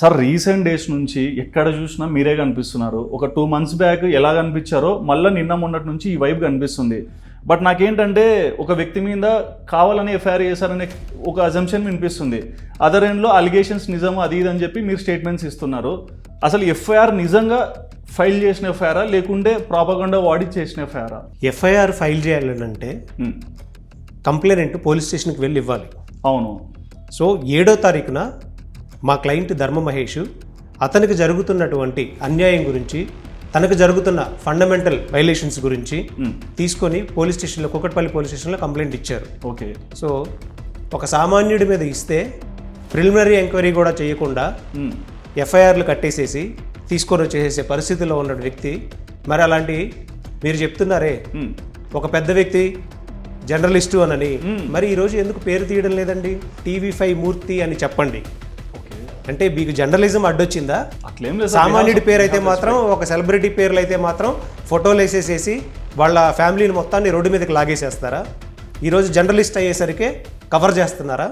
Sir recent days నుంచి ఎక్కడ చూసినా మీరే కనిపిస్తున్నారు. ఒక టూ మంత్స్ బ్యాక్ ఎలా కనిపించారో మళ్ళీ నిన్న మొన్నటి నుంచి ఈ వైబ్ కనిపిస్తుంది. బట్ నాకేంటంటే ఒక వ్యక్తి మీద కావాలని ఎఫ్ఐఆర్ చేశారనే ఒక అజంప్షన్ వినిపిస్తుంది. అదర్ ఎండ్లో అలిగేషన్స్ నిజం అది ఇది అని చెప్పి మీరు స్టేట్మెంట్స్ ఇస్తున్నారు. అసలు ఎఫ్ఐఆర్ నిజంగా ఫైల్ చేసిన ఎఫ్ఐఆరా లేకుంటే ప్రాపగండా వాడి చేసిన ఎఫ్ఐఆరా? ఎఫ్ఐఆర్ ఫైల్ చేయాలంటే కంప్లైంట్ పోలీస్ స్టేషన్కి వెళ్ళి ఇవ్వాలి. అవును. సో ఏడో తారీఖున మా క్లయింట్ ధర్మ మహేష్ అతనికి జరుగుతున్నటువంటి అన్యాయం గురించి తనకు జరుగుతున్న ఫండమెంటల్ వైలేషన్స్ గురించి. తీసుకొని పోలీస్ స్టేషన్లో కుక్కట్పల్లి పోలీస్ స్టేషన్లో కంప్లైంట్ ఇచ్చారు ఓకే సో ఒక సామాన్యుడి మీద ఇస్తే ప్రిలిమినరీ ఎంక్వైరీ కూడా చేయకుండా. ఎఫ్ఐఆర్లు కట్టేసేసి తీసుకొని వచ్చేసే పరిస్థితిలో ఉన్న వ్యక్తి మరి అలాంటి మీరు చెప్తున్నారే. ఒక పెద్ద వ్యక్తి జర్నలిస్టు అనని మరి ఈరోజు ఎందుకు పేరు తీయడం లేదండి టీవీ ఫైవ్ మూర్తి అని చెప్పండి అంటే మీకు జర్నలిజం అడ్డొచ్చిందా అట్లేం లేదు. సామాన్యుడి పేరు అయితే మాత్రం ఒక సెలబ్రిటీ పేర్లు అయితే మాత్రం ఫోటోలు వేసేసేసి వాళ్ళ ఫ్యామిలీని మొత్తాన్ని రోడ్డు మీదకి లాగేసేస్తారా ఈరోజు జర్నలిస్ట్ అయ్యేసరికి కవర్ చేస్తున్నారా